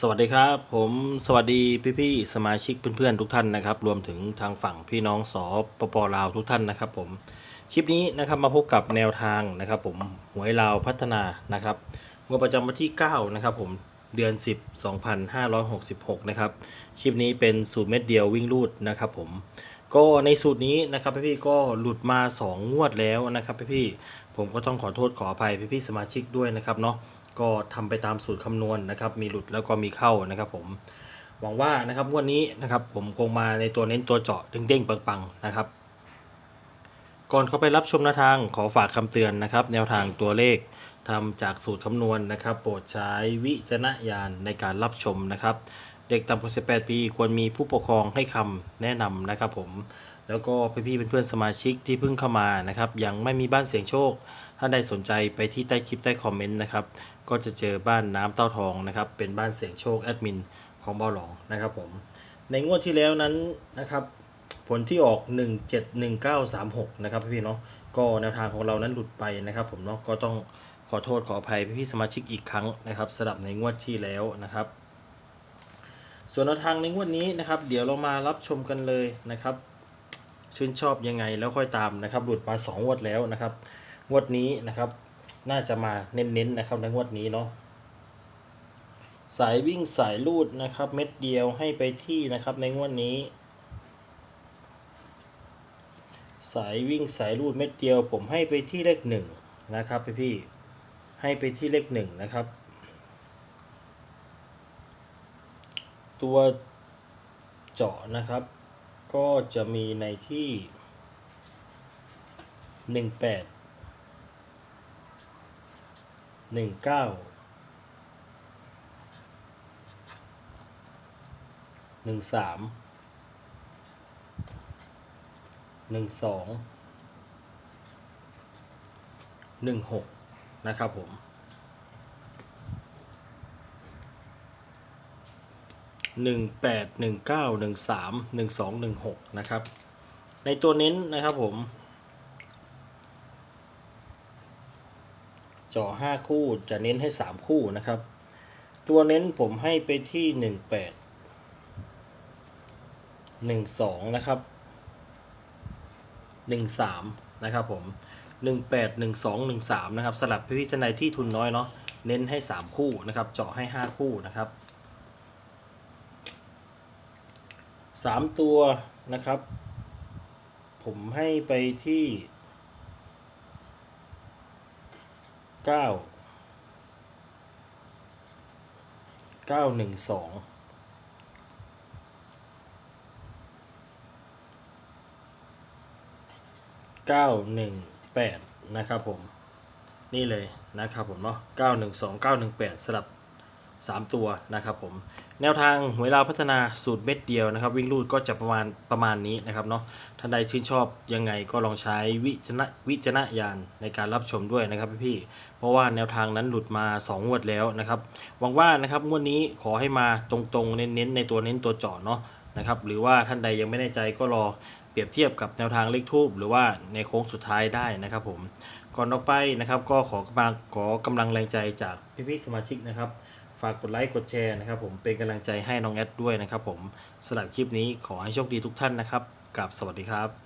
สวัสดีครับ ผมสวัสดีพี่ๆสมาชิกเพื่อนๆทุกท่านนะครับ รวมถึงทางฝั่งพี่น้องสอปปลาวทุกท่านนะครับ ผมคลิปนี้นะครับมาพบกับแนวทางนะครับ ผมหวยลาวพัฒนานะครับงวดประจำวันที่9นะครับผมเดือน 10 2566นะครับคลิปนี้เป็นสูตรเม็ดเดียววิ่งรูดนะครับ ผมก็ในสูตรนี้นะครับพี่ๆก็หลุดมา 2 งวดแล้วนะครับพี่ๆผมก็ต้องขอโทษขออภัยพี่ๆสมาชิกด้วยนะครับเนาะ ก็ทำไปตามสูตรคำนวณนะครับ มีหลุดแล้วก็มีเข้านะครับ ผมหวังว่านะครับวดนี้นะครับ ผมคงมาในตัวเน้นตัวเจาะเด้งๆปังๆนะครับ ก่อนเข้าไปรับชมแนวทางขอฝากคำเตือนนะครับ แนวทางตัวเลขทำจากสูตรคำนวณนะครับ โปรดใช้วิจารณญาณในการรับชมนะครับ เด็กต่ำกว่า18 ปี ควรมีผู้ปกครองให้คำแนะนำนะครับ ผม แล้วก็พี่ๆเป็นเพื่อนสมาชิกที่เพิ่งเข้ามานะครับ ยังไม่มีบ้านเสียงโชค ถ้าใดสนใจไปที่ใต้คลิปใต้คอมเมนต์นะครับ ก็จะเจอบ้านน้ำเต้าทองนะครับ เป็นบ้านเสียงโชคแอดมินของเบาหลองนะครับผม ในงวดที่แล้วนั้นนะครับ ผลที่ออก 171936 นะครับพี่ๆเนาะ ก็แนวทางของเรานั้นหลุดไปนะครับผมเนาะ ก็ต้องขอโทษขออภัยพี่ๆสมาชิกอีกครั้งนะครับสำหรับในงวดที่แล้วนะครับส่วนแนวทางในงวดนี้นะครับ เดี๋ยวเรามารับชมกันเลยนะครับ ชื่นชอบยังไงแล้วค่อยตามนะครับ หลุดมา2งวดแล้วนะครับ งวดนี้นะครับ น่าจะมาเน้นๆนะครับในงวดนี้เนาะสายวิ่งสายลูดนะครับ เม็ดเดียวให้ไปที่นะครับในงวดนี้ สายวิ่งสายรูดเม็ดเดียว ผมให้ไปที่เลขหนึ่งนะครับพี่พี่ให้ไปที่เลขหนึ่งนะครับ ตัวเจาะนะครับ ก็จะมีในที่หนึ่งแปดหนึ่งเก้าหนึ่งสามหนึ่งสองหนึ่งหกนะครับผม หนึ่งแปดหนึ่งเก้าหนึ่งสามหนึ่งสองหนึ่งหกนะครับ ในตัวเน้นนะครับผมจ่อห้าคู่จะเน้นให้สามคู่นะครับ ตัวเน้นผมให้ไปที่หนึ่งแปดหนึ่งสองนะครับหนึ่งสามนะครับผมหนึ่งแปดหนึ่งสองหนึ่งสามนะครับสลับพี่ท่านใดที่ทุนน้อยเนาะเน้นให้สามคู่นะครับเจาะให้ห้าคู่นะครับ สามตัวนะครับ ผมให้ไปที่เก้าเก้าหนึ่งสอง918นะครับผม นี่เลยนะครับผมเนาะ912 918สลับ 3 ตัวนะครับผมแนวทางหวยลาวพัฒนาสูตรเม็ดเดียวนะครับ วิ่งรูดก็จะประมาณประมาณนี้นะครับเนาะท่านใดชื่นชอบยังไงก็ลองใช้วิจารณวิจารณญาณในการรับชมด้วยนะครับพี่ๆเพราะว่าแนวทางนั้นหลุดมา 2 งวดแล้วนะครับหวังว่านะครับงวดนี้ขอให้มาตรงๆ เน้นๆในตัวเน้นตัวเจาะเนาะนะครับหรือว่าท่านใดยังไม่แน่ใจก็รอเปรียบเทียบกับแนวทางเลขทูบหรือว่าในโค้งสุดท้ายได้นะครับผมก่อนออกไปนะครับก็ขอกำลังขอกำลังแรงใจจากพี่ๆสมาชิกนะครับ ฝากกดไลค์กดแชร์นะครับผมเป็นกำลังใจให้น้องแอดด้วยนะครับผมสำหรับคลิปนี้ขอให้โชคดีทุกท่านนะครับกับสวัสดีครับ